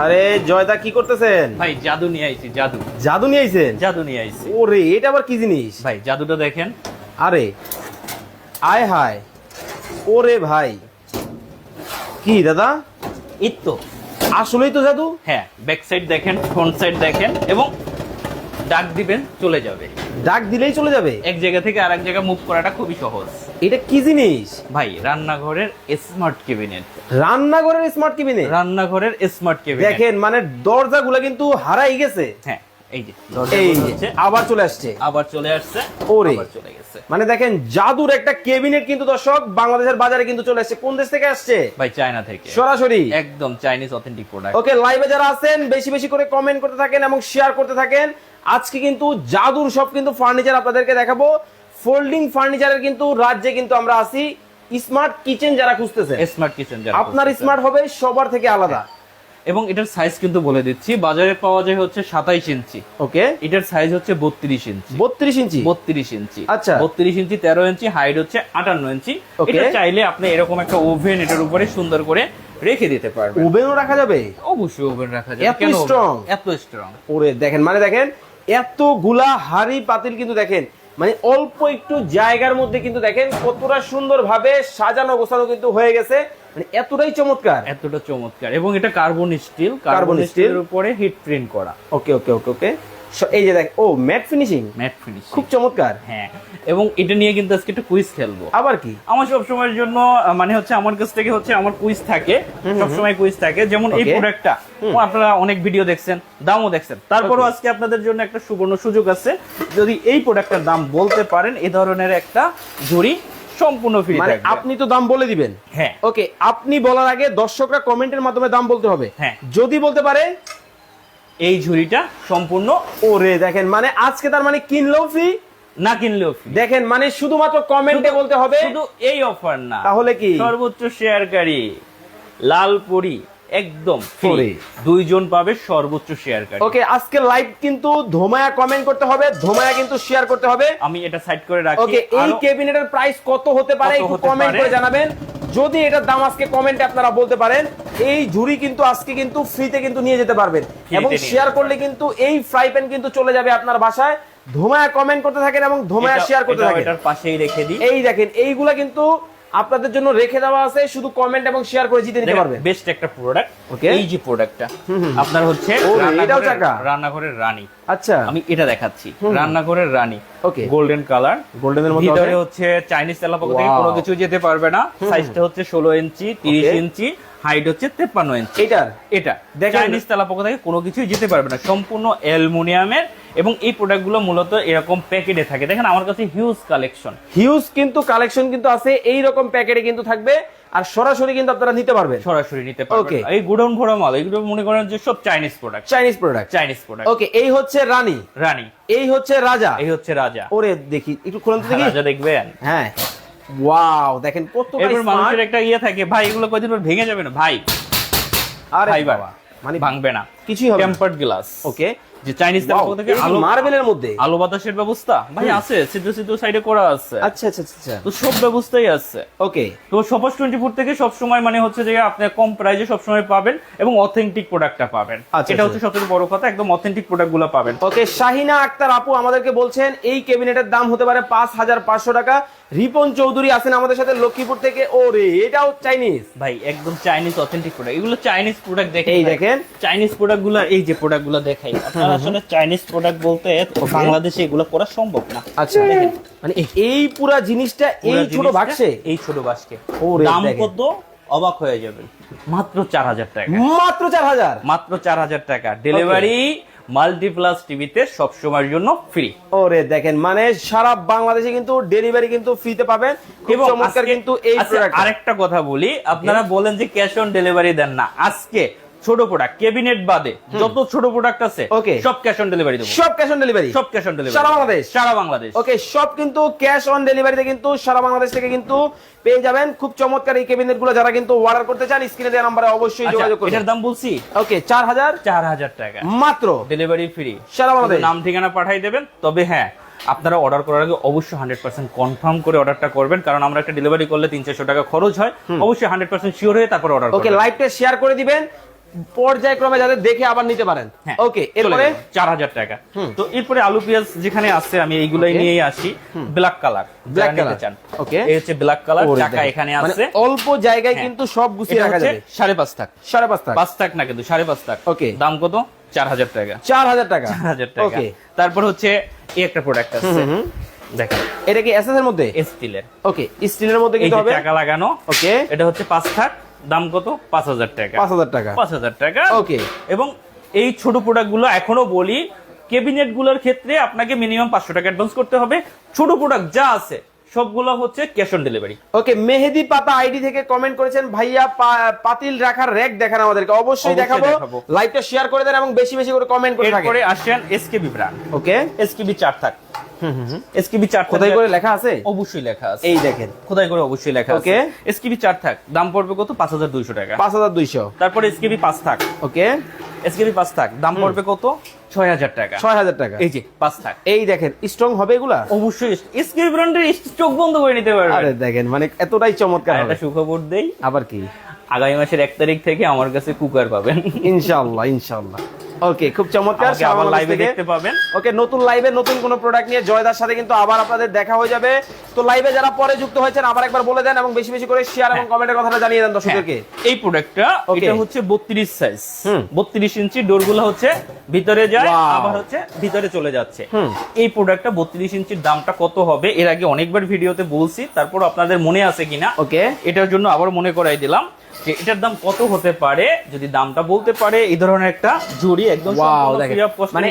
আরে জয়দা কি করতেছেন? ভাই জাদু নিয়ে আইছি জাদু। জাদু নিয়ে আইছেন? জাদু নিয়ে আইছি। ওরে এটা আবার কি জিনিস? ভাই জাদুটা দেখেন। আরে আয় হায়। ওরে ভাই। কি দাদা? ইত্তো আসলেই তো জাদু? হ্যাঁ ব্যাক সাইড দেখেন ফ্রন্ট সাইড দেখেন এবং ডাক দিবেন চলে যাবে। ডাক দিলেই চলে যাবে? এক জায়গা থেকে আরেক জায়গা মুভ করাটা খুবই সহজ। এটা কি জিনিস? ভাই রান্নাঘরের স্মার্ট কেবিনেট রান্নাঘরের স্মার্ট কেবিনে রান্নাঘরের স্মার্ট কেবিনেট দেখেন মানে দরজাগুলো কিন্তু হারাই গেছে। হ্যাঁ এই যে। আবার চলে আসছে। আবার চলে আসছে ওরে। আবার চলে গেছে। মানে দেখেন জাদুর একটা কেবিনেট কিন্তু দর্শক বাংলাদেশের বাজারে কিন্তু চলে আসছে। কোন দেশ থেকে আসছে? ভাই চায়না থেকে। সরাসরি। একদম চাইনিজ অথেন্টিক প্রোডাক্ট ওকে লাইভে যারা আছেন বেশি বেশি করে কমেন্ট করতে থাকেন এবং শেয়ার করতে থাকেন। আজকে কিন্তু জাদুর সব কিন্তু ফার্নিচার আপনাদেরকে দেখাবো। ফোল্ডিং ফার্নিচারের কিন্তু রাজ্যে কিন্তু আমরা আছি। স্মার্ট কিচেন যারা খুঁজতেছেন স্মার্ট কিচেন যারা আপনার স্মার্ট হবে সবার থেকে আলাদা। এবং এটার সাইজ কিন্তু বলে দিচ্ছি বাজারে পাওয়া যায় হচ্ছে সাতাইশ ইঞ্চি। ওকে। এটার সাইজ হচ্ছে বত্রিশ ইঞ্চি। বত্রিশ ইঞ্চি? বত্রিশ ইঞ্চি। আচ্ছা। বত্রিশ ইঞ্চি তেরো ইঞ্চি হাইট হচ্ছে আটান্ন ইঞ্চি. এটা চাইলে আপনি এরকম একটা ওভেন এটার উপরে সুন্দর করে রেখে দিতে পারবেন। ওভেনও রাখা যাবে? অবশ্যই ওভেন রাখা যায় এত strong? এত স্ট্রং ওরে দেখেন মানে দেখেন এতগুলা হাড়ি পাতিল কিন্তু দেখেন মানে অল্প একটু জায়গার মধ্যে কিন্তু দেখেন কতটা সুন্দর ভাবে সাজানো গোছানো কিন্তু হয়ে গেছে। মানে এতটাই চমৎকার। এতটা চমৎকার। এবং এটা কার্বন স্টিল কার্বন স্টিল স্টিলের উপরে হিট প্রিন্ট করা। ওকে ওকে ওকে ওকে। এই যে দেখ ও ম্যাট ফিনিশিং ম্যাট ফিনিশ খুব চমৎকার। হ্যাঁ এবং এটা নিয়ে কিন্তু আজকে একটা কুইজ খেলব। আবার কি? আমার সব সময়ের জন্য মানে হচ্ছে আমার কাছ থেকে হচ্ছে আমার কুইজ থাকে। সব সময় কুইজ থাকে। যেমন এই প্রোডাক্টটা আপনারা অনেক ভিডিও দেখছেন দামও দেখছেন। তারপরও আজকে আপনাদের জন্য একটা সুবর্ণ সুযোগ আছে। যদি এই প্রোডাক্টের দাম বলতে পারেন এই ধরনের একটা ঝুড়ি সম্পূর্ণ ফ্রি মানে আপনি তো দাম বলে দিবেন। হ্যাঁ। ওকে আপনি বলার আগে দর্শকরা কমেন্টের মাধ্যমে দাম বলতে হবে। হ্যাঁ। যদি বলতে পারে এই ঝুড়িটা সম্পূর্ণ ওরে দেখেন মানে আজকে তার মানে কিনলেও ফ্রি না কিনলেও। দেখেন মানে শুধুমাত্র কমেন্টে বলতে হবে। শুধু এই অফার না। তাহলে কি? সর্বোচ্চ শেয়ারকারী লালপুরি একদম ফ্রি দুইজন পাবে সর্বোচ্চ শেয়ারকারী। ওকে আজকে লাইভ কিন্তু ধোমায়া কমেন্ট করতে হবে ধোমায়া কিন্তু শেয়ার করতে হবে। আমি এটা সাইড করে রাখি। ওকে এই কেবিনেটের প্রাইস কত হতে পারে একটু কমেন্ট করে জানাবেন। যদি এটার দাম আজকে কমেন্টে আপনারা বলতে পারেন এই ঝুড়ি কিন্তু আজকে কিন্তু ফ্রিতে কিন্তু নিয়ে যেতে পারবেন। এবং শেয়ার করলে কিন্তু এই ফ্রাই প্যান কিন্তু চলে যাবে আপনার বাসায়। ধোমায়া কমেন্ট করতে থাকেন এবং ধোমায়া শেয়ার করতে থাকেন। এটার পাশেই রেখে দিই। এই দেখেন এইগুলা কিন্তু আপনাদের জন্য রেখে দেওয়া আছে শুধু কমেন্ট এবং শেয়ার করে জিতে নিতে পারবেন। বেস্ট একটা প্রোডাক্ট Okay. এই যে প্রোডাক্টটা আপনার হচ্ছে এটাও চাকা? রান্নাঘরের রানী। আচ্ছা। আমি এটা দেখাচ্ছি রান্নাঘরের রানী। ওকে গোল্ডেন কালার গোল্ডেনের মধ্যে ভিতরে হচ্ছে চাইনিজ তেলাপোকা থেকে কোনো কিছু যেতে পারবে না। সাইজটা হচ্ছে ষোলো ইঞ্চি তিরিশ Okay. ইঞ্চি। হাইট হচ্ছে তেপ্পান্ন ইঞ্চি এটার এটা। চাইনিজ তেলাপোকা থেকে কোনো কিছুই যেতে পারবে না। সম্পূর্ণ অ্যালুমিনিয়ামের এবং এই প্রোডাক্টগুলো মূলত এরকম প্যাকেটে থাকে। দেখেন আমার কাছে হিউজ কালেকশন হিউজ কিন্তু কালেকশন কিন্তু আছে এই রকম প্যাকেটে কিন্তু থাকবে আর সরাসরি কিন্তু আপনারা নিতে পারবেন। সরাসরি নিতে পারবেন। Okay. এই গুডন ভরা মাল এগুলো মনে করেন যে সব Chinese product Chinese product Chinese product okay এই হচ্ছে রানী। রানী। এই হচ্ছে রাজা। এই হচ্ছে রাজা। ওরে দেখি একটু খুলুন তো দেখি। রাজা দেখবেন? হ্যাঁ। ওয়াও দেখেন কত এরপর মানুষের একটা ইয়ে থাকে ভাই এগুলো কয়দিন পর ভেঙে যাবে না? ভাই। আরে ভাই বাবা মানে ভাঙবে না। কিছুই হবে টেম্পার্ড গ্লাস ওকে যে চাইনিজ থেকে আলো মার্বেলের মধ্যে? আলো বাতাসের ব্যবস্থা? ভাই আছে সিদ্ধ সিদ্ধ সাইডে করা আছে। আচ্ছা আচ্ছা আচ্ছা, আচ্ছা। তো সব ব্যবস্থাই আছে। ওকে তো টোয়েন্টি ফোর থেকে সবসময় মানে হচ্ছে যে আপনি কম প্রাইসে সবসময় পাবেন এবং অথেন্টিক প্রোডাক্টটা পাবেন। আচ্ছা, এটা আচ্ছা। হচ্ছে সবথেকে বড় কথা একদম অথেন্টিক প্রোডাক্টগুলো পাবেন। ওকে শাহিনা আক্তার আপু আমাদেরকে বলছেন এই ক্যাবিনেটের দাম হতে পারে পাঁচ হাজার পাঁচশো টাকা। রিপন চৌধুরী আছেন আমাদের সাথে লক্ষ্মীপুর থেকে। ওরে এটাও চাইনিজ ভাই একদম চাইনিজ অথেন্টিক প্রোডাক্ট এগুলো চাইনিজ প্রোডাক্ট দেখে এই দেখেন। চাইনিজ প্রোডাক্টগুলো এই যে প্রোডাক্টগুলো দেখাই। আপনারা আসলে চাইনিজ প্রোডাক্ট বলতে বাংলাদেশে এগুলো করা সম্ভব না। আচ্ছা। দেখেন। মানে এই পুরা জিনিসটা এই ছোট বাক্সে? এই ছোট বাক্সে। ওরে দাম কত? অবাক হয়ে যাবেন। মাত্র চার হাজার টাকা। মাত্র চার হাজার? মাত্র চার হাজার টাকা। ডেলিভারি মাল্টিপ্লাস টিভিতে সব সময়ের জন্য ফ্রি। ওরে দেখেন মানে সারা বাংলাদেশে কিন্তু ডেলিভারি কিন্তু ফ্রিতে পাবেন। এবং চমৎকার কিন্তু এই আচ্ছা, আরেকটা কথা বলি। আপনারা বলেন যে ক্যাশ অন ডেলিভারি দেন না। আজকে ছোট প্রোডাক্ট ক্যাবিনেট বাদে যত ছোট প্রোডাক্ট আছে Okay. সব ক্যাশ অন ডেলিভারি দেবো। সব ক্যাশ অন ডেলিভারি সব ক্যাশ অন ডেলিভারি সারা বাংলাদেশ? সারা বাংলাদেশ। ওকে সব কিন্তু ক্যাশ অন ডেলিভারিতে কিন্তু সারা বাংলাদেশ থেকে কিন্তু পেয়ে যাবেন। খুব চমৎকার এই কেবিনেটগুলো যারা কিন্তু অর্ডার করতে চান স্ক্রিনে দেওয়া নাম্বারে অবশ্যই আচ্ছা, যোগাযোগ করবেন এটার দাম বলছি? ওকে চার হাজার? চার হাজার টাকা। মাত্র? ডেলিভারি ফ্রি সারা বাংলাদেশ। নাম ঠিকানা পাঠাই দেবেন। তবে হ্যাঁ আপনারা অর্ডার করার আগে অবশ্যই হান্ড্রেড পার্সেন্ট কনফার্ম করে অর্ডারটা করবেন কারণ আমরা একটা ডেলিভারি করলে তিন চারশো টাকা খরচ হয়। অবশ্যই হান্ড্রেড পার্সেন্ট শিওর হয়ে তারপর অর্ডার ওকে লাইভটা শেয়ার করে দিবেন। পর্যায়ক্রমে যাতে দেখে আবার নিতে পারেন। হ্যাঁ, ওকে এরপরে? চার হাজার টাকা। তো এরপরে আলু পেঁয়াজ যেখানে আছে আমি এইগুলাই. নিয়েই আসি। Black colour Black color, okay. এই হচ্ছে ব্ল্যাক কালার দেখেন। এখানে মানে আছে। অল্প জায়গায় হ্যাঁ। কিন্তু সব গুছিয়ে রাখা যাবে। সাড়ে পাঁচ টাকা সাড়ে পাঁচ টাকা পাঁচ টাকা না কিন্তু সাড়ে পাঁচ টাকা Okay. দাম কত? চার হাজার টাকা। চার হাজার টাকা। চার হাজার টাকা। ওকে। তারপর হচ্ছে এই একটা প্রোডাক্ট আছে। দেখেন। এটা কি এসএস এর মধ্যে? স্টিলের ওকে স্টিলের মধ্যে কিন্তু হবে চাকা লাগানো ওকে। এটা হচ্ছে পাঁচ থাক। দাম কত? পাঁচ হাজার টাকা। পাঁচ হাজার টাকা। পাঁচ হাজার টাকা। ওকে এবং এই ছোট প্রোডাক্টগুলো এখনও বলি ক্যাবিনেটগুলোর ক্ষেত্রে আপনাকে মিনিমাম পাঁচশো টাকা অ্যাডভান্স করতে হবে। ছোট প্রোডাক্ট যা আছে সবগুলো হচ্ছে cash on delivery okay Mehedi Pata ID থেকে কমেন্ট করেছেন ভাইয়া পাতিল রাখার র্যাক দেখান আমাদেরকে। অবশ্যই দেখাবো। দেখাবো। লাইভটা শেয়ার করে দেন এবং বেশি বেশি করে কমেন্ট করে থাকেন। এরপরে আসেন এসকেবি ব্র্যান্ড ওকে এসকেবি চার থাক। এসকেবি চার থাক। কোথায় করে লেখা আছে? অবশ্যই লেখা আছে। এই দেখেন। খোদাই করে অবশ্যই লেখা আছে? Okay. এসকেবি চার থাক। দাম পড়বে কত? পাঁচ হাজার দুইশো টাকা। পাঁচ হাজার দুইশো। তারপরে এসকেবি পাঁচ থাক। ওকে এসকেবি পাঁচ থাক। দাম পড়বে কত? ছয় হাজার টাকা। ছয় হাজার টাকা। এই যে পাঁচ থাক। এই দেখেন স্ট্রং হবে এগুলা? অবশ্যই। এসকেবি ব্র্যান্ডের চোখ বন্ধ করে নিতে পারবে। আরে দেখেন মানে এতটাই চমৎকার হবে একটা সুখবর দেই। আবার কি? আগামী মাসের এক তারিখ থেকে আমার কাছে কুকার পাবেন। ইনশাআল্লাহ ইনশাআল্লাহ। ওকে খুব চমৎকার। আবার লাইভে দেখতে পাবেন। ওকে নতুন লাইভে নতুন কোন প্রোডাক্ট নিয়ে জয়দার সাথে কিন্তু আবার আপনাদের দেখা হয়ে যাবে। তো লাইভে যারা পরে যুক্ত হয়েছেন আবার একবার বলে দেন এবং বেশি বেশি করে শেয়ার এবং কমেন্টের কথাটা জানিয়ে দেন দর্শকদেরকে। হ্যাঁ, এই প্রোডাক্টটা এটা হচ্ছে বত্রিশ সাইজ হুম। বত্রিশ ইঞ্চি ডোরগুলো হচ্ছে ভিতরে যায় আবার হচ্ছে ভিতরে চলে যাচ্ছে। এই প্রোডাক্টটা বত্রিশ ইঞ্চির দামটা কত হবে এর আগে অনেকবার ভিডিওতে বলছি তারপর আপনাদের মনে আছে কিনা ওকে এটার জন্য আবার মনে করাই দিলাম যে এটার দাম কত হতে পারে যদি দামটা বলতে পারে এই ধরনের একটা জুড়ি একদম মানে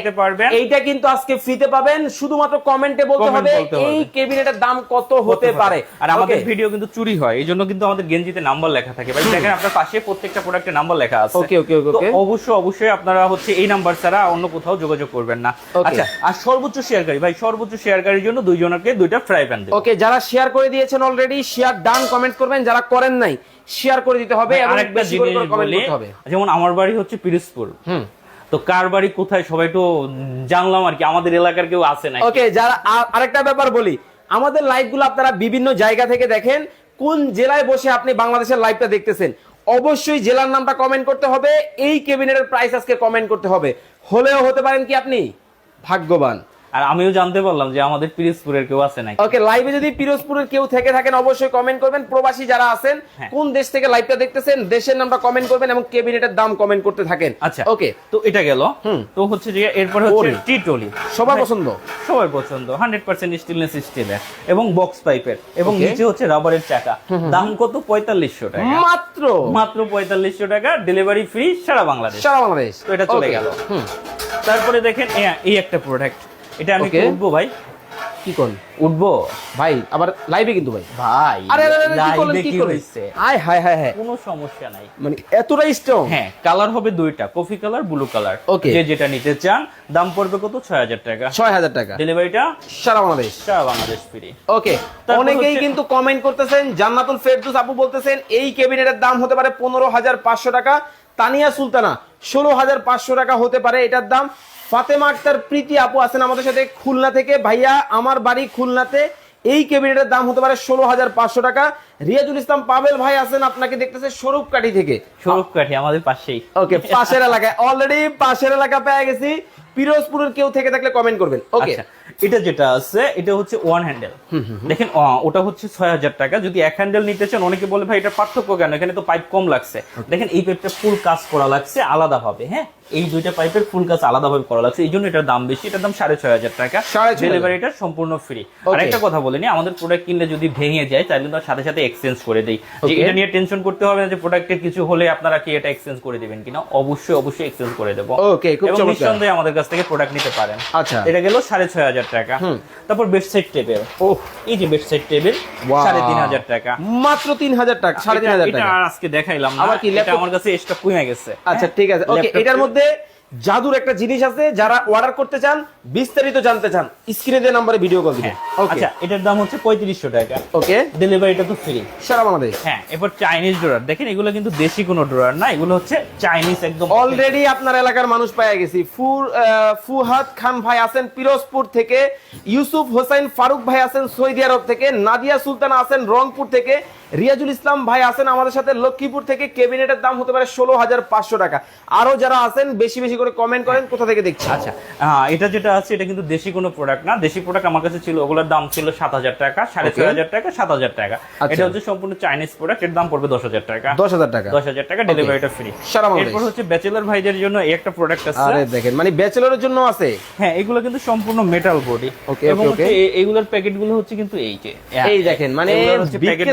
এইটা কিন্তু আজকে ফ্রিতে পাবেন। শুধুমাত্র কমেন্টে বলতে হবে এই কেবিনেটের দাম কত হতে পারে? আর আমাদের ভিডিও কিন্তু চুরি হয় এই জন্য কিন্তু আমাদের গেঞ্জিতে নাম্বার লেখা থাকে। ভাই দেখেন আপনার পাশে প্রত্যেকটা প্রোডাক্টের নাম্বার লেখা আছে। Okay, তো okay. অবশ্যই অবশ্যই আপনারা হচ্ছে এই নাম্বার ছাড়া অন্য কোথাও যোগাযোগ করবেন না। আচ্ছা আর সর্বোচ্চ শেয়ারকারী ভাই সর্বোচ্চ শেয়ারকারীর জন্য দুইজনকে দুইটা ফ্রাই প্যান ওকে যারা শেয়ার করে দিয়েছেন অলরেডি শেয়ার ডান কমেন্ট করবেন। যারা করেন নাই শেয়ার করে দিতে হবে এবং বেশি করে কমেন্ট করতে হবে। যেমন আমার বাড়ি হচ্ছে পিরোজপুর হুম। তো কার বাড়ি কোথায় সবাই তো জানলাম আর কি, আমাদের এলাকার কেউ আছে না ওকে, যারা আরেকটা ব্যাপার বলি, আমাদের লাইভগুলো আপনারা বিভিন্ন জায়গা থেকে দেখেন, কোন জেলায় বসে আপনি বাংলাদেশের লাইভটা দেখতেছেন? অবশ্যই জেলার নামটা কমেন্ট করতে হবে, এই ক্যাবিনেটের প্রাইস আজকে কমেন্ট করতে হবে। হলেও হতে পারেন কি আপনি? ভাগ্যবান। আর আমিও জানতে পারলাম যে আমাদের পিরোজপুরের কেউ আছে নাকি। ওকে লাইভে যদি পিরোজপুরের কেউ থেকে থাকেন অবশ্যই কমেন্ট করবেন। প্রবাসী যারা আছেন হ্যাঁ। কোন দেশ থেকে লাইভটা দেখতেছেন দেশের নামটা কমেন্ট করবেন এবং কেবিনেটের দাম কমেন্ট করতে থাকেন। আচ্ছা ওকে। তো এটা গেল। তো হচ্ছে যে এরপর হচ্ছে টি টলি সবার পছন্দ? সবার পছন্দ। হান্ড্রেড পার্সেন্ট স্টিলনেস স্টিলের এবং বক্স পাইপের এবং. নিচে হচ্ছে রাবারের চাকা। দাম কত? পঁয়তাল্লিশশো টাকা। মাত্র? মাত্র পঁয়তাল্লিশশো টাকা। ডেলিভারি ফ্রি সারা বাংলাদেশ। সারা বাংলাদেশ। তো এটা চলে. গেল। তারপরে দেখেন এই একটা প্রোডাক্ট এটা আমি উঠবো ভাই? কি কোন? উঠবো। ভাই আবার লাইভে কিন্তু ভাই। ভাই আরে আরে, কি করলেন আয় হায় হায় হায়। কোনো সমস্যা নাই। মানে এতটাই স্ট্রং হ্যাঁ কালার হবে দুইটা coffee colour blue colour Okay. যে যেটা নিতে চান দাম পড়বে কত? ছয় হাজার টাকা। ছয় হাজার টাকা। ডেলিভারিটা সারা বাংলাদেশ। সারা বাংলাদেশ ফ্রি ওকে অনেকেই কিন্তু কমেন্ট করতেছেন জান্নাতুল ফেরদৌস আপু বলতেছেন এই কেবিনেটের দাম হতে পারে পনেরো হাজার পাঁচশো টাকা। তানিয়া সুলতানা ষোলো হাজার পাঁচশো টাকা হতে পারে এটার দাম। ফাতেমা আক্তার প্রীতি আপু আছেন আমাদের সাথে খুলনা থেকে। ভাইয়া আমার বাড়ি খুলনাতে। এই কেবিনেটের দাম হতে পারে ষোলো হাজার পাঁচশো টাকা। রিয়াজুল ইসলাম পাবেল ভাই আছেন আপনাকে দেখতেছে স্বরূপকাঠি থেকে। স্বরূপ কাঠি আমাদের পাশেই। ওকে পাশের এলাকায়। অলরেডি পাশের এলাকা পেয়ে গেছি। পিরোজপুরের কেউ থেকে থাকলে কমেন্ট করবেন। ওকে আচ্ছা এটা যেটা আছে এটা হচ্ছে ওয়ান হ্যান্ডেল দেখেন ওটা হচ্ছে ছয় হাজার টাকা। যদি এক হ্যান্ডেল নিতে চান অনেকে বলে ভাই এটা পার্থক্য কেন? এখানে তো পাইপ কম লাগছে। দেখেন এই পাইপটা ফুল কাজ করা লাগছে আলাদা হবে হ্যাঁ? এই দুইটা পাইপের ফুল কাজ আলাদা ভাবে করা লাগছে। এই জন্য এটার দাম বেশি এটার দাম সাড়ে ছয় হাজার টাকা। ডেলিভারিটা সম্পূর্ণ ফ্রি আর একটা কথা বলিনি আমাদের প্রোডাক্ট কিনলে যদি ভেঙে যায় তাহলে তার সাথে সাথে এক্সচেঞ্জ করে দেই। যে এটা নিয়ে টেনশন করতে হবে না যে প্রোডাক্টের কিছু হলে আপনারা কি এটা এক্সচেঞ্জ করে দিবেন কিনা অবশ্যই অবশ্যই এক্সচেঞ্জ করে দেবো। Okay, খুব। নিঃসন্দেহে আমাদের কাছ থেকে প্রোডাক্ট নিতে পারেন। আচ্ছা। এটা গেল সাড়ে ছয় হাজার টাকা। তারপর বেডসাইড টেবিল ওহ। এই যে বেডসাইড টেবিল সাড়ে তিন হাজার টাকা। মাত্র তিন হাজার টাকা সাড়ে তিন হাজার টাকা। আজকে দেখাইলাম না। আবার কি আমার কাছে স্টক কমে গেছে। আচ্ছা হ্যাঁ? ঠিক আছে। ওকে এটার টা- মধ্যে জাদুর একটা জিনিস আছে যারা অর্ডার করতে চান বিস্তারিত জানতে চান স্ক্রিনে যে নাম্বারে ভিডিও কল দিবেন। হ্যাঁ। আচ্ছা এটার দাম হচ্ছে পঁয়ত্রিশশো টাকা। ওকে ডেলিভারিটা তো ফ্রি সারা বাংলাদেশ। হ্যাঁ এরপর চাইনিজ ড্রয়ার দেখেন এগুলো কিন্তু দেশি কোনো ড্রয়ার না এগুলো হচ্ছে চাইনিজ একদম অলরেডি আপনার এলাকার মানুষ পাইয়া গেছি। ফুর ফুহাদ খান ভাই আছেন পিরোজপুর থেকে ইউসুফ হোসেন ফারুক ভাই আছেন সৌদি আরব থেকে নাদিয়া সুলতানা আছেন রংপুর থেকে রিয়াজুল ইসলাম ভাই আছেন আমাদের সাথে লক্ষ্মীপুর থেকে। কেবিনেটের দাম হতে পারে ষোলো হাজার পাঁচশো টাকা। আরও যারা আছেন বেশি বেশি করে কমেন্ট করেন কোথা থেকে দেখছি আচ্ছা আহ, এটা যেটা আছে এটা কিন্তু দেশি কোনো প্রোডাক্ট না। দেশি প্রোডাক্ট আমার কাছে ছিল ওগুলোর দাম ছিল সাত হাজার টাকা সাড়ে ছয় হাজার টাকা সাত হাজার টাকা। আচ্ছা। এটা হচ্ছে সম্পূর্ণ চাইনিজ প্রোডাক্টের দাম পড়বে দশ হাজার টাকা। দশ হাজার টাকা। দশ হাজার টাকা ডেলিভারিটা ফ্রি এরপর হচ্ছে ব্যাচেলার ভাইদের জন্য একটা প্রোডাক্ট আছে। আরে দেখেন মানে ব্যাচেলরের জন্য আছে? হ্যাঁ এগুলো কিন্তু সম্পূর্ণ মেটাল বডি এবং okay, এগুলোর প্যাকেটগুলো হচ্ছে কিন্তু এই যে এই দেখেন, মানে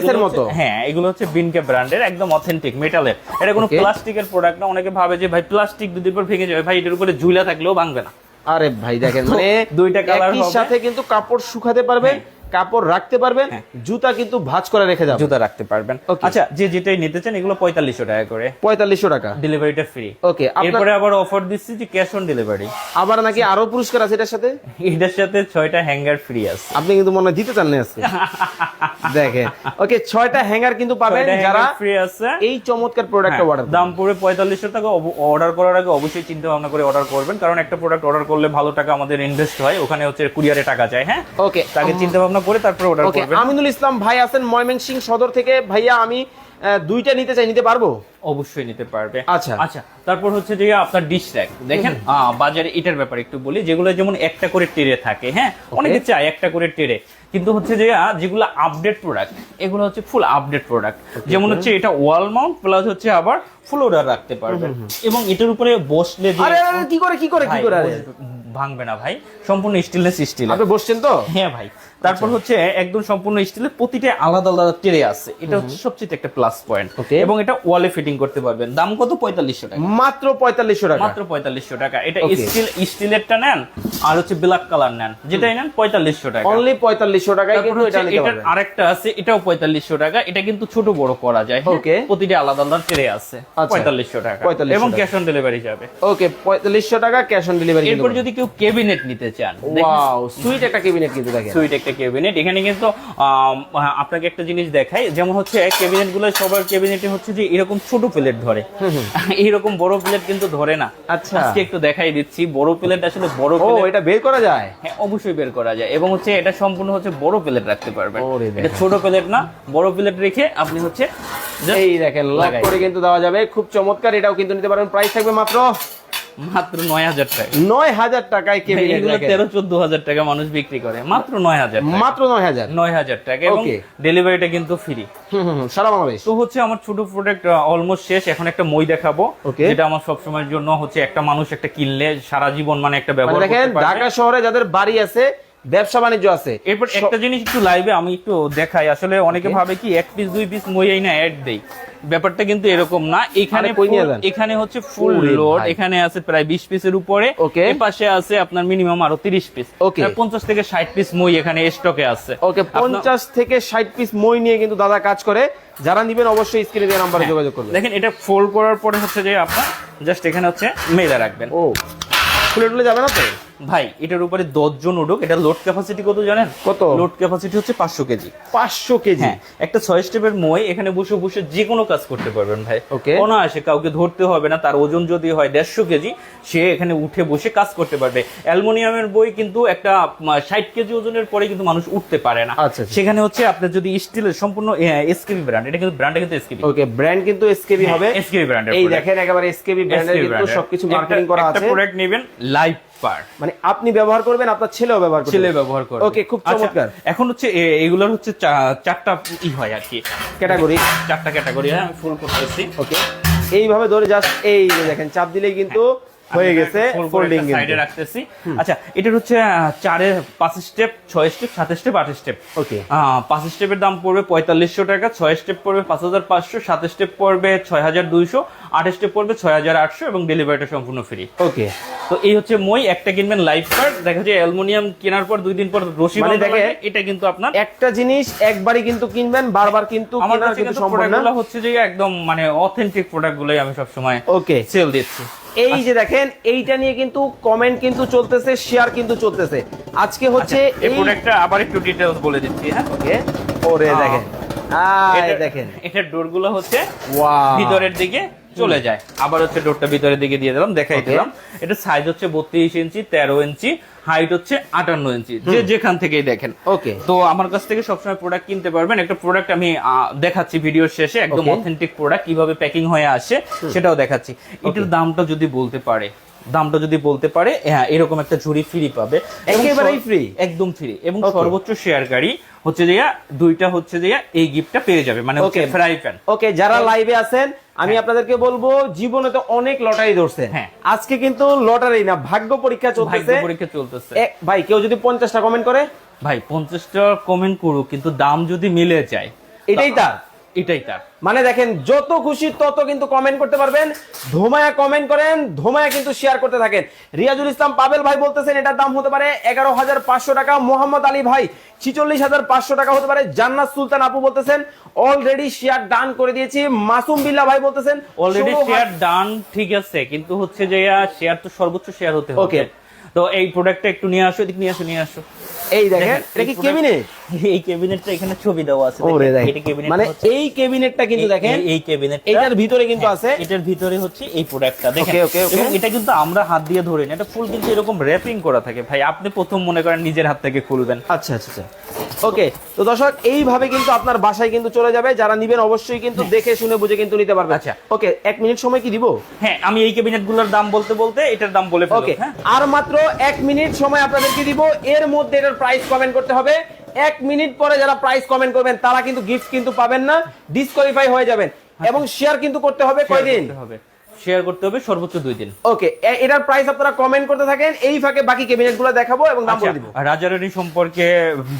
গুলো মতো। হ্যাঁ এগুলো হচ্ছে বিনকে ব্র্যান্ডের একদম অথেন্টিক মেটালের এটা কোনো প্লাস্টিকের প্রোডাক্ট না অনেকে ভাবে যে ভাই প্লাস্টিক দুদিন পর ভেঙে যাবে। ভাই এটার উপরে ঝুলা থাকলেও ভাঙবে না। আরে ভাই দেখেন মানে দুইটা কালার সাথে কিন্তু কাপড় শুকাতে পারবেন কাপড় রাখতে পারবেন জুতা কিন্তু ভাঁজ করে রেখে যাবেন। জুতা রাখতে পারবেন। আচ্ছা যে যেটাই নিতে চান এগুলো পঁয়তাল্লিশশো টাকা করে। পঁয়তাল্লিশশো টাকা। ডেলিভারিটা ফ্রি ওকে এরপরে আবার অফার দিচ্ছি যে ক্যাশ অন ডেলিভারি আবার নাকি আরও পুরস্কার আছে এটার সাথে? এটার সাথে ছয়টা হ্যাঙ্গার ফ্রি আছে। আপনি কিন্তু মনে হয় দিতে চান না আজকে। দেখেন। ওকে ছয়টা হ্যাঙ্গার কিন্তু পাবেন যারা ফ্রি আছে। এই চমৎকার প্রোডাক্টটা হ্যাঁ, অর্ডার দাম পড়বে পঁয়তাল্লিশশো টাকা। অর্ডার করার আগে অবশ্যই চিন্তা ভাবনা করে অর্ডার করবেন। কারণ একটা প্রোডাক্ট অর্ডার করলে ভালো টাকা আমাদের ইনভেস্ট হয়। ওখানে হচ্ছে কুরিয়ারে টাকা যায় হ্যাঁ? ওকে তাকে চিন্তা ভাবনা করে তারপরে অর্ডার করবেন। আমিনুল ইসলাম ভাই আছেন ময়মনসিং সদর থেকে। ভাইয়া আমি দুইটা নিতে চাই নিতে পারব? অবশ্যই নিতে পারবে। আচ্ছা। আচ্ছা তারপর হচ্ছে যে আপনার ডিশ র্যাক দেখেন বাজারে এটার ব্যাপারে একটু বলি যেগুলো যেমন একটা করে টেরে থাকে হ্যাঁ? অনেকে চায় একটা করে টেরে কিন্তু হচ্ছে যে যেগুলো আপডেট প্রোডাক্ট এগুলো হচ্ছে ফুল আপডেট প্রোডাক্ট যেমন হচ্ছে এটা ওয়াল মাউন্ট প্লাস হচ্ছে আবার ফুল অর্ডার রাখতে পারবেন এবং এটার উপরে বসলে আরে আরে, কি করে কি করে কি করে আরে? ভাঙবে না ভাই। সম্পূর্ণ স্টিলনেস স্টিল আপনি বসছেন তো? হ্যাঁ ভাই। তারপর হচ্ছে একদম সম্পূর্ণ স্টিলের প্রতিটা আলাদা আলাদা ট্রে আছে। এটা হচ্ছে সবচেয়ে একটা প্লাস পয়েন্ট. এবং এটা ওয়ালে ফিটিং করতে পারবেন। দাম কত? পঁয়তাল্লিশশো টাকা। মাত্র পঁয়তাল্লিশশো টাকা। মাত্র পঁয়তাল্লিশশো টাকা। এটা. স্টিল স্টিলেরটা নেন আর হচ্ছে ব্ল্যাক কালার নেন। যেটাই নেন পঁয়তাল্লিশশো টাকা। অনলি পঁয়তাল্লিশশো টাকা কিন্তু এটা আরেকটা আছে এটাও পঁয়তাল্লিশশো টাকা। এটা কিন্তু ছোট বড় করা যায় হ্যাঁ? Okay. প্রতিটা আলাদা আলাদা ট্রে আছে। আচ্ছা। পঁয়তাল্লিশশো টাকা। 4500 এবং টাকা। ক্যাশ অন ডেলিভারি যাবে। ওকে পঁয়তাল্লিশশো টাকা ক্যাশ অন ডেলিভারি এরপর যদি কেউ কেবিনেট নিতে চান ওয়াও সুইট একটা কেবিনেট কিন্তু দেখেন। সুইট একটা এখানে কিন্তু আপনাকে একটা জিনিস দেখাই যেমন হচ্ছে গুলো সবার হচ্ছে যে এরকম ছোট প্লেট ধরে। এইরকম বড় প্লেট কিন্তু ধরে না। আচ্ছা। আজকে একটু দেখাই দিচ্ছি বড় প্লেট আসলে বড় ও এটা বের করা যায়? হ্যাঁ অবশ্যই বের করা যায়। এবং হচ্ছে এটা সম্পূর্ণ হচ্ছে বড় প্লেট রাখতে পারবেন। এটা ছোট প্লেট না বড় প্লেট রেখে আপনি হচ্ছে এই দেখেন লক লাগাই। করে কিন্তু দেওয়া যাবে। খুব চমৎকার এটাও কিন্তু নিতে পারবেন। প্রাইস থাকবে মাত্র মাত্র নয় হাজার টাকা। নয় হাজার টাকায় কেবিনেট তেরো চোদ্দ হাজার টাকা মানুষ বিক্রি করে। মাত্র নয় হাজার মাত্র নয় হাজার। নয় হাজার টাকা এবং ডেলিভারিটা কিন্তু ফ্রি সারা বাংলাদেশ। তো হচ্ছে আমার ছোট প্রোডাক্ট অলমোস্ট শেষ। এখন একটা মই দেখাবো. যেটা আমার সব সময়ের জন্য হচ্ছে একটা মানুষ একটা কিনলে সারা জীবন মানে একটা মানে ব্যবহার দেখেন ঢাকা শহরে যাদের বাড়ি আছে ব্যবসা বাণিজ্য আছে। এরপর একটা জিনিস একটু লাইভে আমি একটু দেখাই। আসলে অনেকে ভাবে কি এক পিস দুই পিস মই না অ্যাড দেই। ব্যাপারটা কিন্তু এরকম না। এখানে? এখানে হচ্ছে ফুল লোড এখানে আছে প্রায় বিশ পিসের উপরে. এর পাশে আছে আপনার মিনিমাম আরও তিরিশ পিস ওকে পঞ্চাশ থেকে ষাট পিস মই এখানে স্টকে আছে। ওকে আপনার- পঞ্চাশ থেকে ষাট পিস মই নিয়ে কিন্তু দাদা কাজ করে। যারা নিবেন অবশ্যই স্ক্রিনে দেওয়া নাম্বারে হ্যাঁ। যোগাযোগ করবেন। দেখেন এটা ফোল্ড করার পরে হচ্ছে যে আপনার জাস্ট এখানে হচ্ছে মেলে রাখবেন। ও। খুলে টুলে যাবে না তো? ভাই এটার উপরে দশ জন উঠুক এটা লোড ক্যাপাসিটি কত জানেন? কত? লোড ক্যাপাসিটি হচ্ছে পাঁচশো কেজি। পাঁচশো কেজি? হ্যাঁ একটা ছয় স্টেপের মই এখানে বসে বসে যে কোনো কাজ করতে পারবেন ভাই। Okay. অনায়াসে কাউকে ধরতে হবে না তার ওজন যদি হয় দেড়শো কেজি সে এখানে উঠে বসে কাজ করতে পারবে। অ্যালুমিনিয়ামের বই কিন্তু একটা ষাট কেজি ওজনের পরে কিন্তু মানুষ উঠতে পারে না। আচ্ছা, আচ্ছা। সেখানে হচ্ছে আপনার যদি স্টিলের সম্পূর্ণ এসকেবি ব্র্যান্ড এটা কিন্তু ব্র্যান্ডটা কিন্তু এসকেবি ওকে ব্র্যান্ড কিন্তু এসকেবি হবে। এসকেবি ব্র্যান্ডের এই দেখেন একেবারে এসকেবি ব্র্যান্ডের কিন্তু সবকিছু মার্কেটিং করা একটা আছে। প্রোডাক্ট নেবেন লাইভ পার। মানে আপনি ব্যবহার করবেন আপনার ছেলেও ব্যবহার করবে। ছেলে ব্যবহার করবে। ওকে খুব চমৎকার। এখন হচ্ছে এগুলোর হচ্ছে চারটা ই হয় আর কি। ক্যাটাগরি। চারটা ক্যাটাগরি হ্যাঁ আমি ফুল করতেছি। ওকে। এইভাবে ধরে জাস্ট এই দেখেন চাপ দিলেই কিন্তু হয়ে গেছে ফোল্ডিং সাইডে রাখতেছি। আচ্ছা এটার হচ্ছে আহ, চারে পাঁচ স্টেপ ছয় স্টেপ সাত স্টেপ আট স্টেপ ওকে। পাঁচ স্টেপের দাম পড়বে পঁয়তাল্লিশশো টাকা ছয় স্টেপ পড়বে পাঁচ হাজার পাঁচশো সাত স্টেপ পড়বে ছয় হাজার দুইশো আট স্টেপ পড়বে ছয় হাজার আটশো এবং ডেলিভারিটা সম্পূর্ণ ফ্রি ওকে। তো এই হচ্ছে মই একটা কিনবেন লাইফ কার্ড দেখা যায় অ্যালুমিনিয়াম কেনার পর দুই দিন পর রশি মানে দেখে- এটা কিন্তু আপনার একটা জিনিস একবারই কিন্তু কিনবেন বারবার কিন্তু আমার কেনার কাছে কিন্তু প্রোডাক্টগুলো হচ্ছে যে একদম মানে অথেন্টিক প্রোডাক্টগুলোই আমি সব সময় ওকে। সেল দিচ্ছি। এই যে দেখেন এইটা নিয়ে কিন্তু কমেন্ট কিন্তু চলতেছে শেয়ার কিন্তু চলতেছে। আজকে হচ্ছে আচ্ছা, এই প্রোডাক্টটা আবার একটু ডিটেইলস বলে দিচ্ছি হ্যাঁ? ওকে ওরে দেখেন। আয় দেখেন। এটা ডোরগুলো হচ্ছে ভিতরের দিকে চলে যায়। আবার হচ্ছে ডোরটা ভিতরের দিকে দিয়ে দিলাম দেখাই দিলাম। এটা সাইজ হচ্ছে বত্রিশ ইঞ্চি তেরো ইঞ্চি হাইট হচ্ছে আটান্ন ইঞ্চি। যে যেখান থেকেই দেখেন। ওকে তো আমার কাছ থেকে সবসময় প্রোডাক্ট কিনতে পারবেন। একটা প্রোডাক্ট আমি দেখাচ্ছি ভিডিওর শেষে একদম অথেন্টিক প্রোডাক্ট কীভাবে প্যাকিং হয়ে আসে সেটাও দেখাচ্ছি। এটার দামটা যদি বলতে পারে দামটা যদি বলতে পারে হ্যাঁ এরকম একটা ঝুড়ি ফ্রি পাবে। একেবারেই ফ্রি একদম ফ্রি এবং. সর্বোচ্চ শেয়ারকারী হচ্ছে যে দুইটা হচ্ছে যে এই গিফটটা পেয়ে যাবে মানে ওকে ফ্রাই প্যান ওকে যারা লাইভে আছেন আমি আপনাদেরকে বলব জীবনে তো অনেক লটারি ধরছে। হ্যাঁ। আজকে কিন্তু লটারি না ভাগ্য পরীক্ষা ভাগ্য চলতেছে। পরীক্ষা চলতেছে। ভাই কেউ যদি পঞ্চাশটা কমেন্ট করে? ভাই পঞ্চাশটা কমেন্ট করুক কিন্তু দাম যদি মিলে যায় এটাই তার। এটাই তার মানে দেখেন যত খুশি তত কিন্তু কমেন্ট করতে পারবেন। ধোমায়া কমেন্ট করেন ধোমায়া কিন্তু শেয়ার করতে থাকেন। রিয়াজুল ইসলাম পাবেল ভাই বলতেছেন এটার দাম হতে পারে এগারো হাজার পাঁচশো টাকা। মোহাম্মদ আলী ভাই ছিচল্লিশ হাজার পাঁচশো টাকা হতে পারে। জান্নাত সুলতান আপু বলতেছেন অলরেডি শেয়ার ডান করে দিয়েছি। মাসুম বিল্লাহ ভাই বলতেছেন অলরেডি শেয়ার ডান ঠিক আছে কিন্তু হচ্ছে যে শেয়ার তো সর্বোচ্চ শেয়ার হতে হবে। Okay. তো এই প্রোডাক্টটা একটু নিয়ে আসো এদিক নিয়ে আসো নিয়ে আসো। এই দেখেন এটা কি এই কেবিনেট এই ক্যাবিনেটটা এখানে ছবি দেওয়া আছে। ওরে এটা cabinet মানে এই কেবিনেটটা কিন্তু দেখেন এই- ক্যাবিনেট এটার ভিতরে কিন্তু আছে। এটার ভিতরে হচ্ছে এই প্রোডাক্টটা দেখেন okay. এবং এটা কিন্তু আমরা হাত দিয়ে ধরি না এটা ফুল কিন্তু এরকম র্যাপিং করা থাকে। ভাই আপনি প্রথম মনে করেন নিজের হাত থেকে খুলবেন। আচ্ছা আচ্ছা আচ্ছা। ওকে তো দর্শক এইভাবে কিন্তু আপনার বাসায় কিন্তু চলে যাবে। যারা নিবেন অবশ্যই কিন্তু দেখে শুনে বুঝে কিন্তু নিতে পারবে আচ্ছা। ওকে এক মিনিট সময় কি দিব? হ্যাঁ আমি এই ক্যাবিনেটগুলোর দাম বলতে বলতে এটার দাম বলে ওকে হ্যাঁ। আর মাত্র এক মিনিট সময় আপনাদেরকে দিব। এর মধ্যে এটার প্রাইস কমেন্ট করতে হবে। এক মিনিট পরে যারা প্রাইস কমেন্ট করবেন তারা কিন্তু গিফট কিন্তু পাবেন না ডিসকোয়ালিফাই হয়ে যাবেন। এবং শেয়ার কিন্তু করতে হবে কয়দিন? শেয়ার করতে হবে সর্বোচ্চ দুই দিন। ওকে এটার প্রাইস আপনারা কমেন্ট করতে থাকেন এই ফাঁকে বাকি ক্যাবিনেটগুলো দেখাবো এবং দাম বলে দিব। আচ্ছা, রাজারানি সম্পর্কে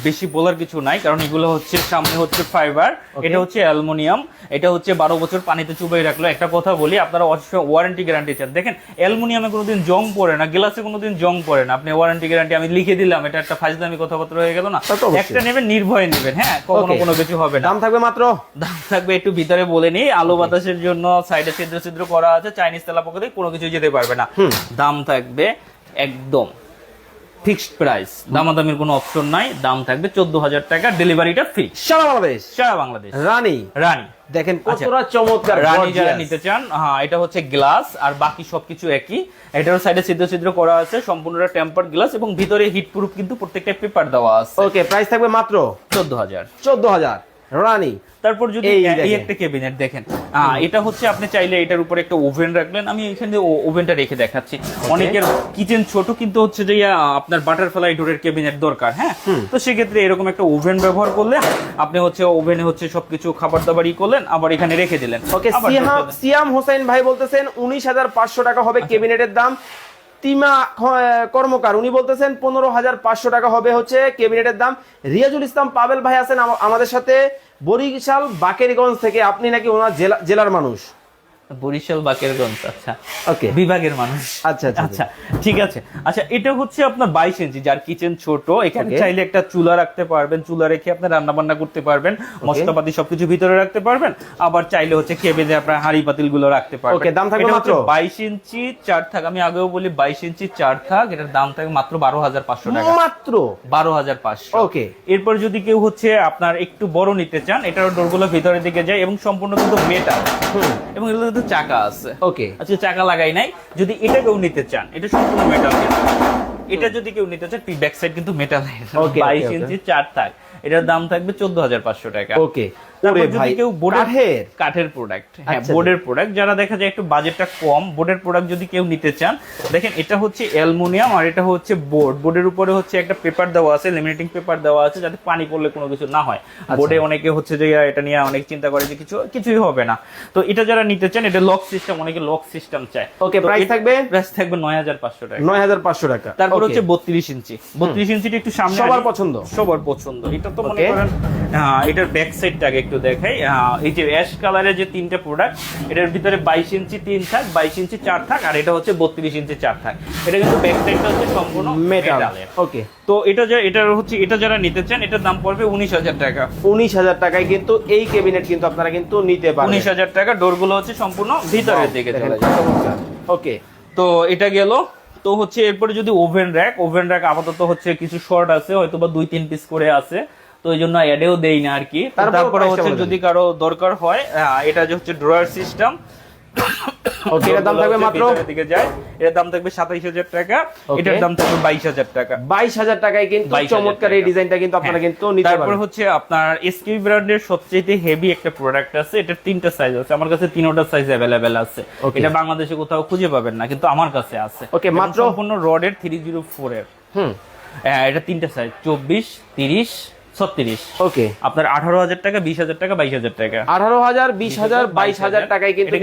বেশি বলার কিছু নাই কারণ এগুলো হচ্ছে সামনে হচ্ছে ফাইবার এটা হচ্ছে অ্যালুমিনিয়াম এটা হচ্ছে বারো বছর পানিতে চুবাই রাখল। একটা কথা বলি আপনারা ওয়ারেন্টি গ্যারান্টি চান। দেখেন অ্যালুমিনিয়ামে কোনোদিন জং পড়ে না গ্লাসে কোনোদিন জং পড়ে না। আপনি ওয়ারেন্টি গ্যারান্টি আমি লিখে দিলাম এটা একটা ফাজদামি কথাবার্তা হয়ে গেল না? একটা নেবেন নির্ভয়ে নেবেন হ্যাঁ? কখনো কোনো কিছু হবে না। দাম থাকবে মাত্র? দাম থাকবে একটু ভিতরে বলে নি আলো বাতাসের জন্য সাইডে ছিদ্র ছিদ্র করা আছে চাইনিজ তেলা পক্ষে কোনো কিছু যেতে পারবে না। দাম থাকবে একদম ফিক্সড প্রাইস দামাদামির কোনো অপশন নাই দাম থাকবে চোদ্দ হাজার টাকা ডেলিভারিটা ফ্রি সারা বাংলাদেশ? সারা বাংলাদেশ। রানী? রানী। দেখেন আচ্ছা। কতটা চমৎকার রানী যারা নিতে চান হ্যাঁ এটা হচ্ছে গ্লাস আর বাকি সবকিছু একই। এটার সাইডে ছিদ্র ছিদ্র করা আছে সম্পূর্ণটা টেম্পার গ্লাস এবং ভিতরে হিট প্রুফ কিন্তু প্রত্যেকটা পেপার দেওয়া আছে। ওকে প্রাইস থাকবে মাত্র চোদ্দ হাজার চোদ্দ হাজার রানী তারপর যদি এই একটা ক্যাবিনেট দেখেন। এটা হচ্ছে আপনি চাইলে এটার উপরে একটা ওভেন রাখলেন। আমি এখানে ওভেনটা রেখে দেখাচ্ছি। অনেকের কিচেন ছোট কিন্তু হচ্ছে যে আপনার বাটারফ্লাই ডোরের ক্যাবিনেট দরকার হ্যাঁ? তো সেক্ষেত্রে এরকম একটা ওভেন ব্যবহার করলেন আপনি হচ্ছে ওভেনে হচ্ছে সবকিছু খাবার দাবার ই করলেন আবার এখানে রেখে দিলেন। ওকে সিয়াম হোসেন ভাই বলতেছেন উনিশ হাজার পাঁচশো টাকা হবে আচ্ছা। কেবিনেটের দাম। তিমা কর্মকার। উনি বলতেছেন, পনেরো হাজার পাঁচশো টাকা হবে হচ্ছে ক্যাবিনেটের দাম। রিয়াজুল ইসলাম পাবেল ভাই আছেন আমাদের সাথে। বরিশাল, বাকেরগঞ্জ থেকে আপনি নাকি ওনার জেলা- জেলার মানুষ। বরিশাল বাকেরগঞ্জ আচ্ছা। ওকে। বিভাগের মানুষ। আচ্ছা, আচ্ছা, আচ্ছা ঠিক আছে। আচ্ছা এটা হচ্ছে আপনার বাইশ ইঞ্চি যার কিচেন ছোট। এখানে চাইলে একটা চুলা রাখতে পারবেন চুলা রেখে আপনি রান্না বান্না করতে পারবেন মশলাপাতি সবকিছু ভিতরে রাখতে পারবেন আবার চাইলে হচ্ছে কেবিনে আপনার হাঁড়ি পাতিলগুলো রাখতে পারবেন। Okay, দাম থাকবে মাত্র? বাইশ ইঞ্চি চার থাক আমি আগেও বলি বাইশ ইঞ্চি চার থাক এটার দাম থাকে মাত্র বারো হাজার পাঁচশো টাকা। মাত্র? বারো হাজার পাঁচশো। ওকে। এরপর যদি কেউ হচ্ছে আপনার একটু বড় নিতে চান এটার ডোরগুলো ভিতরের দিকে যায় এবং সম্পূর্ণ কিন্তু মেটাল এবং এগুলো কিন্তু চাকা আছে। ওকে আজকে চাকা লাগাই নাই যদি এটা কেউ নিতে চান এটা সম্পূর্ণ মেটাল এটা যদি কেউ নিতে চান ব্যাক সাইড কিন্তু মেটাল বাইশ ইঞ্চি চার থাক। এটার দাম থাকবে চোদ্দ হাজার পাঁচশো টাকা। ওকে তারপর যদি কেউ বোর্ডের কাঠের? কাঠের প্রোডাক্ট হ্যাঁ আচ্ছা, বোর্ডের প্রোডাক্ট যারা দেখা যায় একটু বাজেটটা কম বোর্ডের প্রোডাক্ট যদি কেউ নিতে চান দেখেন এটা হচ্ছে অ্যালুমিনিয়াম আর এটা হচ্ছে বোর্ড বোর্ডের উপরে হচ্ছে একটা পেপার দেওয়া আছে লেমিনেটিং পেপার দেওয়া আছে যাতে পানি পড়লে কোনো কিছু না হয়। আচ্ছা। বোর্ডে অনেকে হচ্ছে যে এটা নিয়ে অনেক চিন্তা করে যে কিছু কিছুই হবে না। তো এটা যারা নিতে চান এটা লক সিস্টেম অনেকে লক সিস্টেম চায়। Okay, price থাকবে? প্রাইস থাকবে নয় হাজার পাঁচশো টাকা। নয় হাজার পাঁচশো টাকা। তারপর হচ্ছে বত্রিশ ইঞ্চি। বত্রিশ ইঞ্চিটা একটু সামনে সবার পছন্দ। সবার পছন্দ। এটা তো মনে করেন এটার ব্যাক সাইডটা আগে একটু দেখাই। এই যে অ্যাশ কালারের যে তিনটা প্রোডাক্ট এটার ভিতরে বাইশ ইঞ্চি তিন থাক বাইশ ইঞ্চি চার থাক আর এটা হচ্ছে বত্রিশ ইঞ্চি চার থাক। এটা কিন্তু ব্যাক সাইডটা হচ্ছে সম্পূর্ণ মেটাল মেটালের ওকে তো এটা যা এটার হচ্ছে এটা যারা নিতে চান এটার দাম পড়বে উনিশ হাজার টাকা। উনিশ হাজার টাকায় কিন্তু এই কেবিনেট কিন্তু আপনারা কিন্তু নিতে পারবেন। উনিশ হাজার টাকা ডোরগুলো হচ্ছে সম্পূর্ণ ভিতরের দিকে চলে যায়। ওকে তো এটা গেল। তো হচ্ছে এরপরে যদি ওভেন র্যাক ওভেন র্যাক আপাতত হচ্ছে কিছু শর্ট আছে হয়তো বা দুই তিন পিস করে আছে। তো এই জন্য অ্যাডেও দেই না আর কি তারপরে হচ্ছে যদি কারও দরকার হয় এটা যে হচ্ছে ড্রয়ার সিস্টেম ওকে এটার দাম থাকবে মাত্র দিকে যায়। এটার দাম থাকবে সাতাইশ হাজার টাকা এটার দাম থাকবে বাইশ হাজার টাকা। বাইশ হাজার টাকায় কিন্তু চমৎকার এই ডিজাইনটা কিন্তু আপনারা হ্যাঁ। কিন্তু নিতে তারপর হচ্ছে আপনার এসকিউ ব্র্যান্ডের সবচেয়ে হেভি একটা প্রোডাক্ট আছে এটার তিনটা সাইজ আছে। আমার কাছে তিনটা সাইজ অ্যাভেলেবেল আছে। এটা বাংলাদেশে কোথাও খুঁজে পাবেন না কিন্তু আমার কাছে আছে। এবং মাত্র- সম্পূর্ণ রডের থ্রি জিরো ফোর এর। হুম। হ্যাঁ, এটা তিনটা সাইজ চব্বিশ তিরিশ ছত্রিশ। ওকে। আপনার আঠারো হাজার টাকা বিশ হাজার টাকা বাইশ হাজার টাকা। আঠারো হাজার বিশ হাজার বাইশ হাজার টাকায় কিন্তু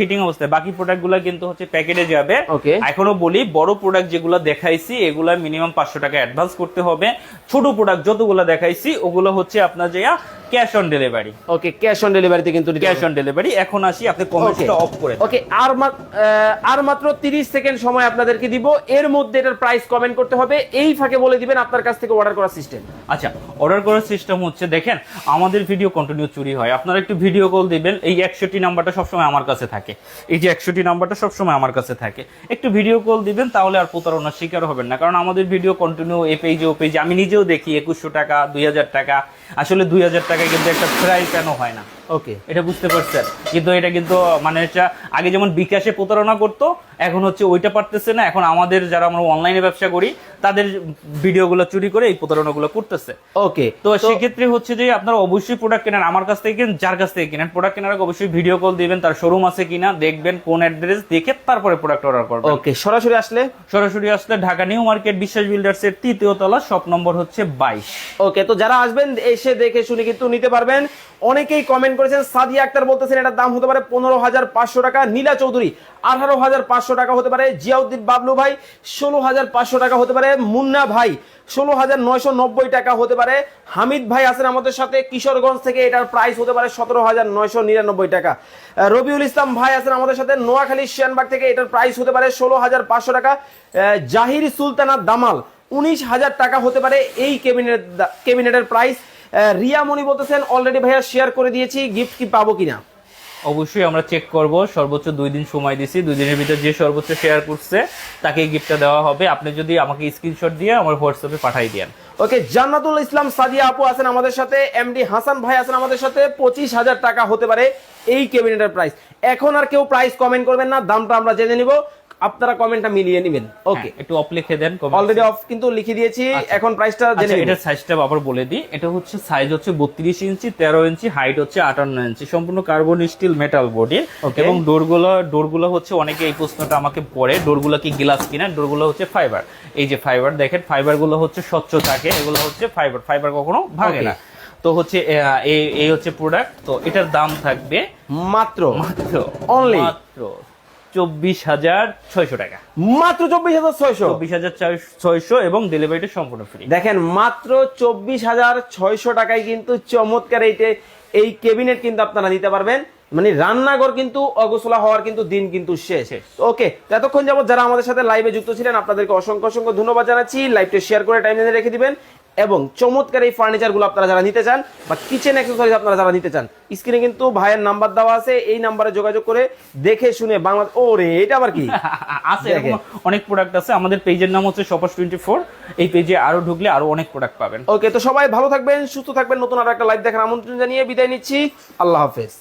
ফিটিং অবস্থায়। বাকি প্রোডাক্টগুলো কিন্তু হচ্ছে প্যাকেটে যাবে। Okay. এখনও বলি বড় প্রোডাক্ট যেগুলো দেখাইছি এগুলা মিনিমাম পাঁচশো টাকা অ্যাডভান্স করতে হবে। ছোট প্রোডাক্ট যতগুলো দেখাইছি ওগুলো হচ্ছে আপনার যে cash on delivery okay cash on ডেলিভারিতে কিন্তু ক্যাশ অন ডেলিভারি এখন আসি আপনি কমেন্টসটা অফ করে ওকে আর আর মাত্র 30 সেকেন্ড সময় আপনাদেরকে দিব। এর মধ্যে এটার প্রাইস কমেন্ট করতে হবে। এই ফাঁকে বলে দিবেন আপনার কাছ থেকে অর্ডার করার সিস্টেম আচ্ছা অর্ডার করার সিস্টেম হচ্ছে, দেখেন, আমাদের ভিডিও কন্টিনিউ চুরি হয়। আপনারা একটু ভিডিও কল দিবেন, এই একশোটি নাম্বারটা সবসময় আমার কাছে থাকে। এই যে একশোটি নাম্বারটা সবসময় আমার কাছে থাকে। একটু ভিডিও কল দিবেন, তাহলে আর প্রতারণার শিকার হবেন না। কারণ আমাদের ভিডিও কন্টিনিউ এ পেজে ও পেজে আমি নিজেও দেখি একুশশো টাকা, দুই হাজার টাকা। আসলে দুই হাজার টাকায় কিন্তু একটা ফ্রাই কেন হয় না। ওকে এটা বুঝতে পারছেন। কিন্তু এটা কিন্তু মানে এটা আগে যেমন বিকাশে প্রতারণা করতো এখন হচ্ছে ওইটা পারতেছে না। এখন আমাদের যারা আমরা অনলাইনে ব্যবসা করি তাদের ভিডিওগুলো চুরি করে এই প্রতারণাগুলো করতেছে। ওকে তো সেক্ষেত্রে হচ্ছে যে আপনারা অবশ্যই প্রোডাক্ট কেনেন আমার কাছ থেকে কেনেন যার কাছ থেকে কেনেন। প্রোডাক্ট কেনার আগে অবশ্যই ভিডিও কল দিবেন তার শোরুম আছে কিনা দেখবেন কোন অ্যাড্রেস দেখে তারপরে প্রোডাক্ট অর্ডার করবেন। ওকে সরাসরি আসলে? সরাসরি আসলে Dhaka new market Biswas builders এর তৃতীয় তলা শপ নম্বর হচ্ছে বাইশ। ওকে তো যারা আসবেন এসে দেখে শুনে কিন্তু নিতে পারবেন। অনেকেই কমেন্ট করেছেন সাদিয়া আক্তার বলতেছেন এটার দাম হতে পারে পনেরো হাজার পাঁচশো টাকা, নীলা চৌধুরী আঠারো হাজার পাঁচশো টাকা হতে পারে, জিয়াউদ্দিন বাবলু ভাই ষোলো হাজার পাঁচশো টাকা হতে পারে, মুন্না ভাই ষোলো হাজার নয়শো নব্বই টাকা হতে পারে, হামিদ ভাই আছেন আমাদের সাথে, কিশোরগঞ্জ থেকে এটার প্রাইস হতে পারে সতেরো হাজার নয়শো নিরানব্বই টাকা। রবিউল ইসলাম ভাই আছেন আমাদের সাথে, নোয়াখালী শিয়ানবাগ থেকে এটার প্রাইস হতে পারে ষোলো হাজার পাঁচশো টাকা। জাহির সুলতানা দামাল উনিশ হাজার টাকা হতে পারে এই কেবিনেট কেবিনেটের প্রাইস রিয়া মনি বলতেছেন অলরেডি ভাইয়া শেয়ার করে দিয়েছি গিফট কি পাবো কিনা? অবশ্যই আমরা চেক করব। সর্বোচ্চ দুই দিন সময় দিছি। দুই দিনের ভিতর যে সর্বোচ্চ শেয়ার করছে তাকে গিফটটা দেওয়া হবে। আপনি যদি আমাকে স্ক্রিনশট দিয়ে আমার হোয়াটসঅ্যাপে পাঠাই দেন। ওকে জান্নাতুল ইসলাম সাদিয়া আপু আছেন আমাদের সাথে এমডি হাসান ভাই আছেন আমাদের সাথে। পঁচিশ হাজার টাকা হতে পারে এই কেবিনেটের প্রাইস এখন আর কেউ প্রাইস কমেন্ট করবেন না দামটা আমরা জেনে নিব। আপনারা কমেন্টটা মিলিয়ে নেবেন। ওকে হ্যাঁ, একটু অফ লিখে দেন অলরেডি অফ কিন্তু লিখে দিয়েছি এখন প্রাইসটা জেনে আচ্ছা এটার সাইজটা আবার বলে দিই। এটা হচ্ছে সাইজ হচ্ছে বত্রিশ ইঞ্চি তেরো ইঞ্চি হাইট হচ্ছে আটান্ন ইঞ্চি। সম্পূর্ণ কার্বন স্টিল মেটাল বডি. এবং ডোরগুলো ডোরগুলো হচ্ছে অনেকে এই প্রশ্নটা আমাকে পড়ে ডোরগুলো কি গ্লাস কিনা? ডোরগুলো হচ্ছে ফাইবার এই যে ফাইবার দেখেন ফাইবারগুলো হচ্ছে স্বচ্ছ থাকে এগুলো হচ্ছে ফাইবার ফাইবার কখনো ভাঙে না। তো হচ্ছে এই এই হচ্ছে প্রোডাক্ট তো এটার দাম থাকবে মাত্র। মাত্র। অনলি মাত্র। চব্বিশ হাজার ছয়শো টাকা। মাত্র চব্বিশ হাজার ছয়শো? চব্বিশ হাজার ছয়শো এবং ডেলিভারিটা সম্পূর্ণ ফ্রি দেখেন মাত্র চব্বিশ হাজার ছয়শো টাকায় কিন্তু চমৎকার এইটে এই কেবিনেট কিন্তু আপনারা নিতে পারবেন। মানে রান্নাঘর কিন্তু অগোছলা হওয়ার কিন্তু দিন কিন্তু শেষ। ওকে এতক্ষণ যাবত যারা আমাদের সাথে লাইভে যুক্ত ছিলেন আপনাদেরকে অসংখ্য অসংখ্য ধন্যবাদ জানাচ্ছি। লাইভটা শেয়ার করে টাইম রেখে দিবেন। এবং চমৎকার এই ফার্নিচারগুলো আপনারা যারা নিতে চান বা কিচেন অ্যাক্সেসরিজ আপনারা যারা নিতে চান স্ক্রিনে কিন্তু ভাইয়ের নাম্বার দেওয়া আছে এই নাম্বারে যোগাযোগ করে দেখে শুনে বাংলা ও রে এটা আবার কি? আছে অনেক প্রোডাক্ট আছে আমাদের পেজের নাম হচ্ছে শপার্স টোয়েন্টি ফোর এই পেজে আরও ঢুকলে আরও অনেক প্রোডাক্ট পাবেন। ওকে তো সবাই ভালো থাকবেন সুস্থ থাকবেন নতুন আরও একটা লাইভ দেখার আমন্ত্রণ জানিয়ে বিদায় নিচ্ছি। আল্লাহ হাফেজ।